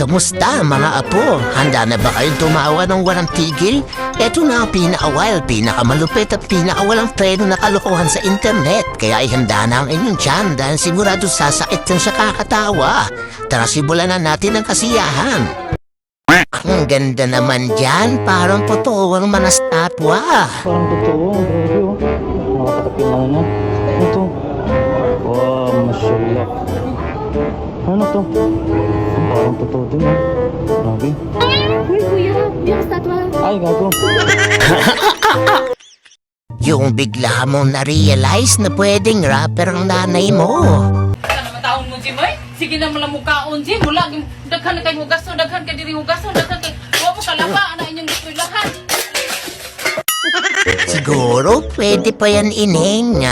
Kamusta mga apo? Handa na ba kayong tumawa ng walang tigil? Ito na ang pinaka-wild, pinakamalupit at pinakawalang preno na kalokohan sa internet. Kaya ihanda na ang inyong tiyan dahil sigurado sasakit yan sa kakatawa. Tara simulan na natin ang kasiyahan. Ang ganda naman dyan, parang totoo ang manastatwa. Parang totoo, grabe oh. Nakakatakit na na. Ano to? Wow, mashallah. Ano to? Totoo din oh. Grabe. Uy, kuya, yung statwa. Ay, gago. Yung bigla mong na-realize na pwedeng rapper ang nanay mo. Taon mo, Jim, ay? Sige na mo lang mukhaon, Jim. Mula, yung daghan na kayo hugason, daghan ka diri hugason, daghan kay... Huwag mo kalapa, ana inyong eskwelahan. Siguro pwede pa yan ineng.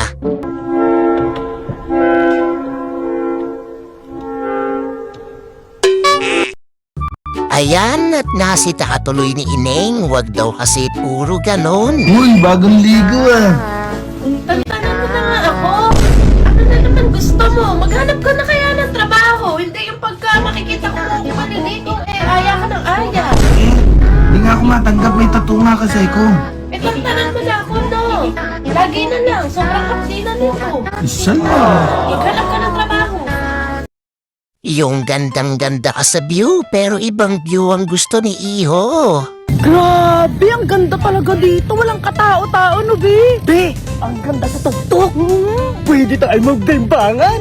Ayan at nasita ka tuloy ni Ineng, wag daw kasi puro ganon. Uy, bagong ligo ah. Tantanan mo na nga ako. Ano na naman gusto mo? Maghanap ka na kaya ng trabaho. Hindi yung pagka makikita ko mo maliligo, eh, aya ka ng aya. Eh, di nga ako matanggap may tattoo nga kasi ko. Eh, tantanan mo na ako, no? Lagi na lang, sobrang kapsi na nito. Isa lang. Maghanap ka trabaho. Yung gandang-ganda ka sa view, pero ibang view ang gusto ni Iho. Grabe, ang ganda talaga dito. Walang katao-tao, no, Be? Be, ang ganda sa tuktok. Hmm, pwede tayo magbembangan.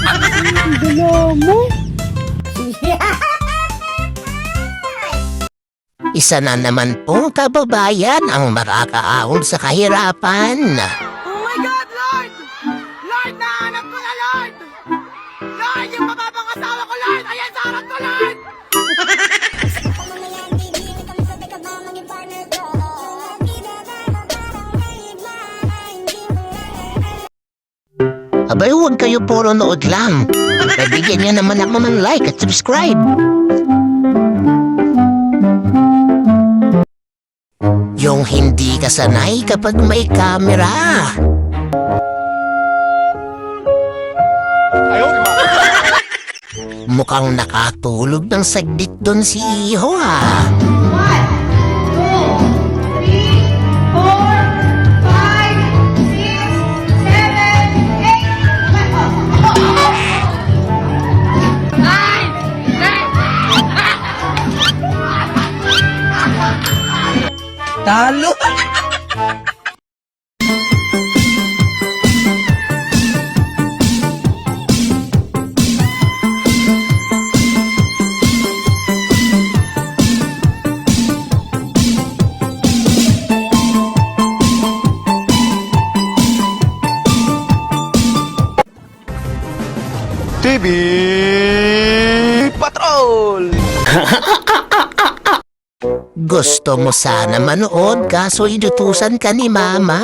ang gala mo. Isa na naman pong kababayan ang makakaahon sa kahirapan. Lord! Ayan sa harap ko, Lord! Abay, huwag kayo puro nood lang. Nabigyan niya naman ako ng like at subscribe. Yung hindi ka sanay kapag may camera. Mukhang nakatulog ng saglit doon si Iho ah. Talo! Gusto mo sana manood kaso inutusan ka ni Mama.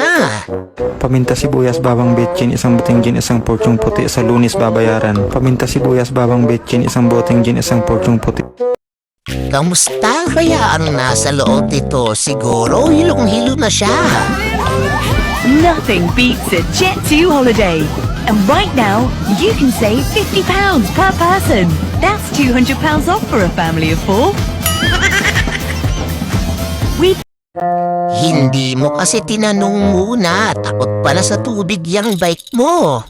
Paminta sibuyas, babang betchin, isang buting gin, isang porsyong puti, sa lunis babayaran. Paminta sibuyas, babang betchin, isang buting gin, isang porsyong puti. Kamusta kaya ang nasa loob nito? Siguro hilong-hilo na siya. Nothing beats a Jet2 holiday. And right now, you can save £50 per person. That's £200 off for a family of four. mo kasi tinanong muna. Takot pala sa tubig yung bike mo.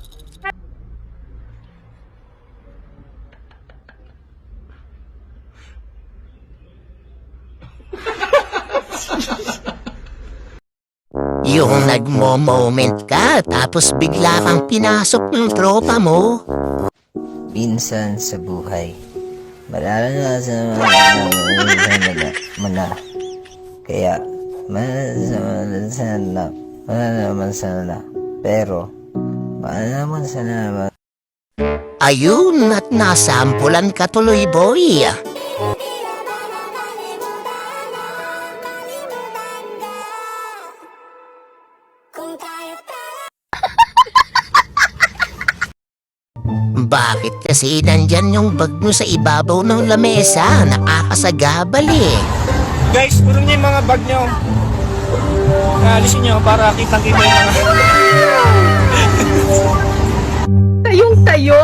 Yung nagmo-moment ka tapos bigla kang pinasok ng tropa mo. minsan sa buhay. Mararanasan mo na. Kaya, mararanasan na. Mararanasan sana na. Pero, mararanasan sana na. Ayun at nasampulan ka tuloy boy. Bakit kasi nandyan yung bag mo sa ibabaw ng lamesa? Nakakasagabal eh. Guys, puro niyo yung mga bag niyo. Naalisin niyo para kitang-kita yung mga... Tayong tayo?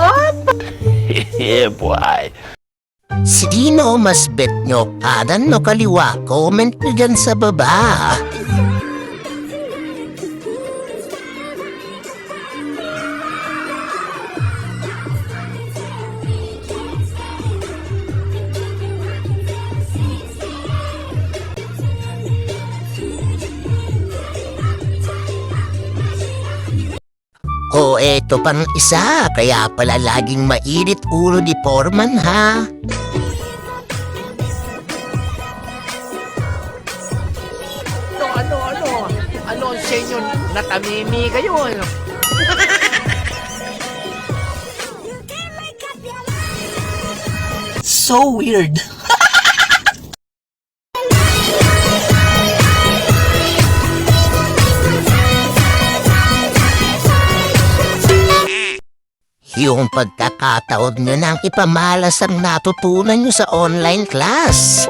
yeah, boy. Sino mas bet nyo? Kanan o kaliwa? Comment nyo dyan sa baba. Eto pang isa, kaya pala laging mainit ulo ni Foreman ha. Ano, ano, ano? Ano ang? Natamimi kayo, ano? so weird. Yung pagkakataon nyo nang ipamalas ang natutunan nyo sa online class.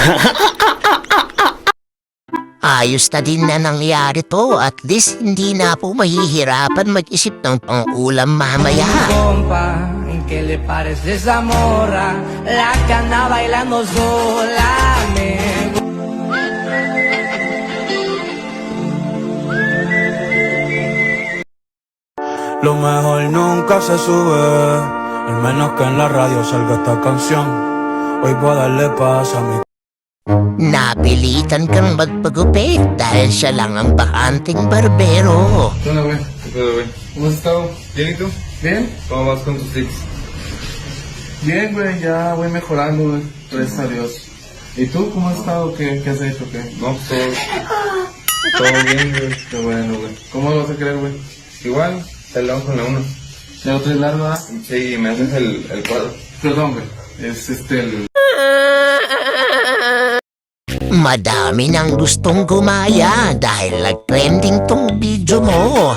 Ayos na din na nangyari to at least hindi na po mahihirapan mag-isip ng pang-ulam mamaya. compa, ¿qué le parece esa morra? La anda bailando sola, me Lo mejor nunca se sube, al menos que en la radio salga esta canción. Hoy voy a darle paz a mi Napilitan kang magpagupit dahil siya lang ang bakanting barbero. Hola, güey. ¿Qué pedo, güey? ¿Cómo has estado? ¿Bien y tú? ¿Bien? ¿Cómo vas con tus tics? Bien, güey, ya voy mejorando, güey. Gracias a Dios. ¿Y tú cómo has estado? ¿Qué, qué has hecho? ¿Qué? No, pues todo, todo bien, güey. Qué bueno, güey. ¿Cómo lo vas a creer, güey? Igual, te lado con la uno. ¿Ya lo traes largo, ah? Sí, me haces el, el cuadro. Perdón, güey. Es este el... Madami nang gustong gumaya dahil nag-trending tong video mo.